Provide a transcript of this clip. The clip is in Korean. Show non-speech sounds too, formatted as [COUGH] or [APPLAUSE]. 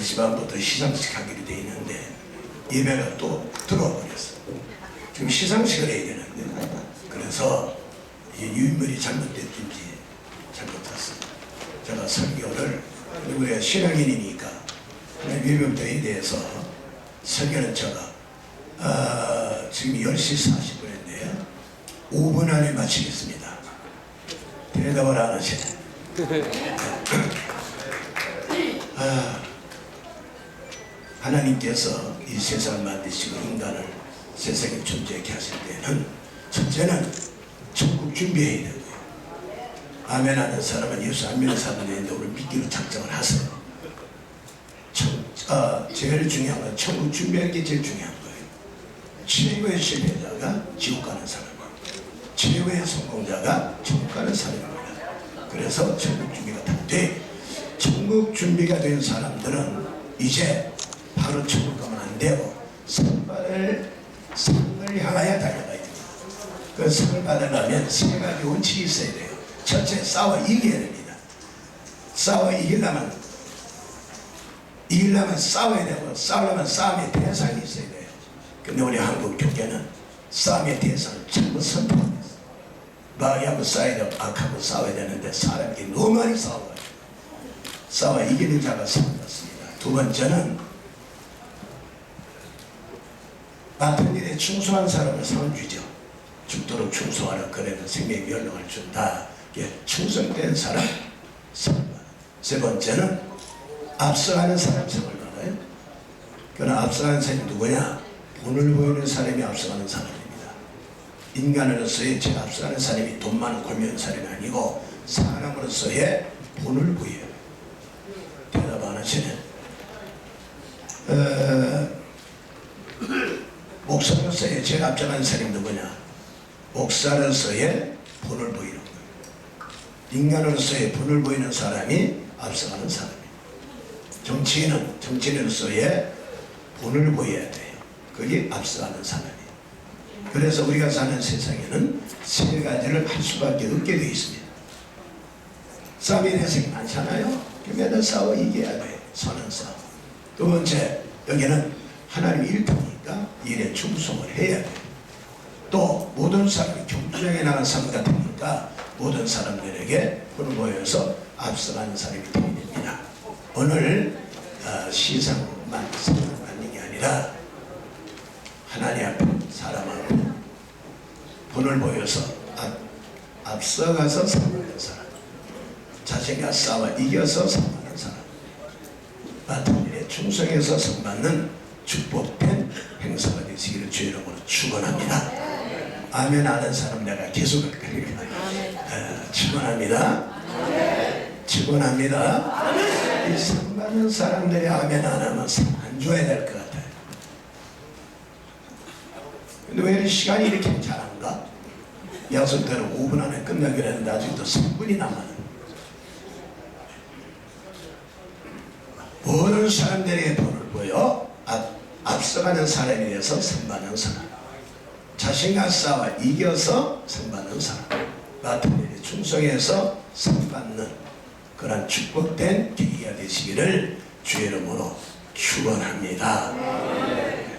10시 반부터 시상식 하기로 돼 있는데 예배가 또 들어와 버렸어. 지금 시상식을 해야 되는데 그래서 이 유인물이 잘못됐든지 잘못했어. 제가 설교를 우리가 신앙인이니까 유명도에 대해서 설교는 제가 아, 지금 10시 40분인데요. 5분 안에 마치겠습니다. 대답을 안 하시네. [LAUGHS] 아, 하나님께서 이 세상을 만드시고 인간을 세상에 존재하게 하실 때는 첫째는 천국 준비해야 되고요. 아멘 하는 사람은 예수 안 믿는 사람도 있는데 오늘 믿기로 작정을 하세요. 천, 아, 제일 중요한 건 천국 준비하는 게 제일 중요한 거예요. 최고의 실패자가 지옥 가는 사람이고 최고의 성공자가 천국 가는 사람입니다. 그래서 천국 준비가 다 돼. 천국 준비가 된 사람들은 이제 천국 가면 안 되고 상을 상을 향하여 달려가야 됩니다. 그 상을 받으려면 세 가지 원칙이 있어야 돼요. 첫째 싸워 이겨야 됩니다. 싸워 이기려면 이기려면 싸워야 되고 싸우려면 싸움의 대상이 있어야 돼요. 근데 우리 한국 교계는 싸움의 대상을 잘못 선택했어요. 마귀하고 싸워야 되고 악하고 싸워야 되는데 사람들이 너무 많이 싸워요. 싸워 이기는 자가 상받습니다. 두 번째는 맡은 일에 충성한 사람을 상을 주죠. 죽도록 충성하라 그래도 생명의 연락을 준다. 이게 충성된 사람. 세 번째는 앞서가는 사람 상을 받아요. 그러나 앞서가는 사람이 누구냐? 본을 보이는 사람이 앞서가는 사람입니다. 인간으로서의 제 앞서가는 사람이 돈 많은 골면 사람이 아니고 사람으로서의 본을 보여요. 대답 안 하시네. 어, 목사로서의 제일 앞서가는 사람이 누구냐? 목사로서의 본을 보이는 거예요. 인간으로서의 본을 보이는 사람이 앞서가는 사람이에요. 정치인은 정치인으로서의 본을 보여야 돼요. 그게 앞서가는 사람이에요. 그래서 우리가 사는 세상에는 세 가지를 할 수밖에 없게 되어 있습니다. 싸움의 대상이 많잖아요. 매달 싸워 이겨야 돼. 서는 싸움. 두 번째, 여기는 하나님 일터니까 일에 충성을 해야 돼. 또 모든 사람이 경주장에 나간 삶 같으니까 모든 사람들에게 손을 모여서 앞서가는 사람이 됩니다. 오늘 어, 시상만 받는 게 아니라 하나님 앞에 사람 앞에 본을 보여서 앞, 앞서가서 살아가는 사람 자신과 싸워 이겨서 살아가는 사람 맡은 일에 충성해서 선받는 축복된 행사가 되시기를 주의 이름으로 축원합니다. 아멘 하는 사람 내가 계속 할 거니까. 어, 축원합니다. 축원합니다. 이 상받는 사람들이 아멘 안 하면 안 줘야 될 것 같아요. 근데 왜 시간이 이렇게 잘한가? 약속대로 5분 안에 끝나기로 했는데 아직도 3분이 남았네. 모든 사람들에게 돈을 보여 앞, 앞서가는 사람이 되어서 선받는 사람. 자신과 싸워 이겨서 선받는 사람. 일에 충성해서 선받는 그런 축복된 계기가 되시기를 주의 이름으로 축원합니다.